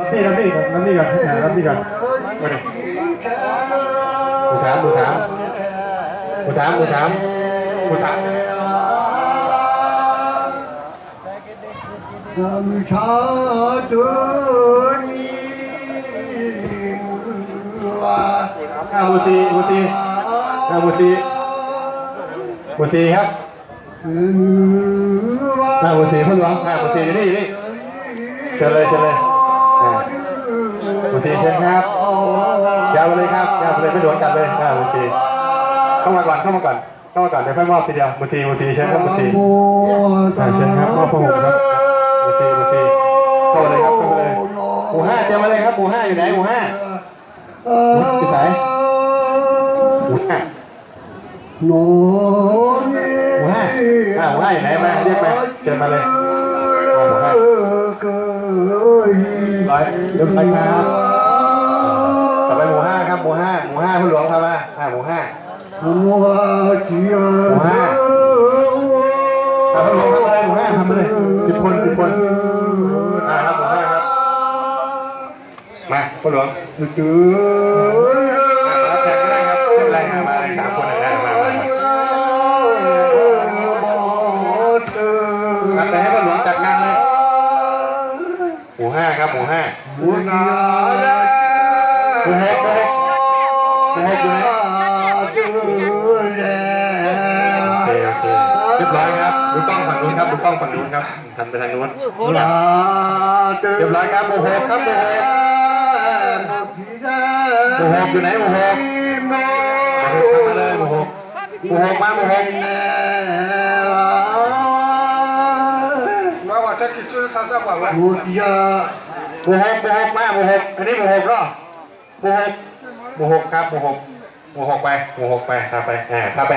รับนี่รับนี่ก่อนรับนี่ก่อนอ่ารับนี่ก่อนมาดิหมูสามหมูสามหมูสามหมูสามหมูสามชาตุนีวาอ่าหมูสี่หมูสี่อ่าหมูสี่หมูสี่ครับอ่าหมูสี่พ่อหลวงอ่าหมูสี่อยู่นี่อยู่นี่เชิญเลยเชิญเลยอ่าหมู สี่เชิญครับยาวไปเลยครับยาวไปเลยไม่หลวงจัดเลยอ่าหมูสี่เข้ามาก่อนเข้ามาก่อนเข้ามาก่อนเดี๋ยวค่อยมอบทีเดียวหมูสี่หมูสี่เชิญครับหมูสี่อ่าเชิญครับมอบพระห่มครับหมูสี่หมูสี่เข้ามาเลยครับเข้ามาเลยหมู่ห้าเตรียมมาเลยครับหมู่ห้าอยู่ไหนหมู่ห้าพี่สายหมู่ห้าโนหมู่ห้าอ่าหมู่ห้าอยู่ไหนมาเรียกมาเชิญมาเลย ร้อยเรียบร้อยครับต่อไปหมู่ห้าครับหมู่ห้าหมู่ห้าคุณหลวงพามาอ่าหมู่ห้าหมัวจีอ่าผู้หลวงทำอะไรหมู่ห้าทำมาเลยสิบคนสิบคนอ่าครับหมู่ห้าครับมาคุณหลวงจื้อ มู่ห้าครับหมู่ห้าบุญาหมู่หกหมู่หกหมู่หกอยู่ไหนจืแลโอเคโอเคเรียบร้อยครับดูกล้องฝั่งนู้นครับดูกล้องฝั่งนู้นครับหันไปทางนู้นเรียบร้อยครับหมู่หกครับหมู่หกหมู่หกอยู่ไหนหมู่หกหมู่หกเข้ามาเลยหมู่หกหมู่หกมาหมู่หก จะกินชุดซาซาว่าว่าบุญาหมู่หกบุหกมาหมู่หกอันนี้บุหกเหรอบุหกบุหกครับบุหกบุหกไปบุหกไปทาไปอ่าทาไป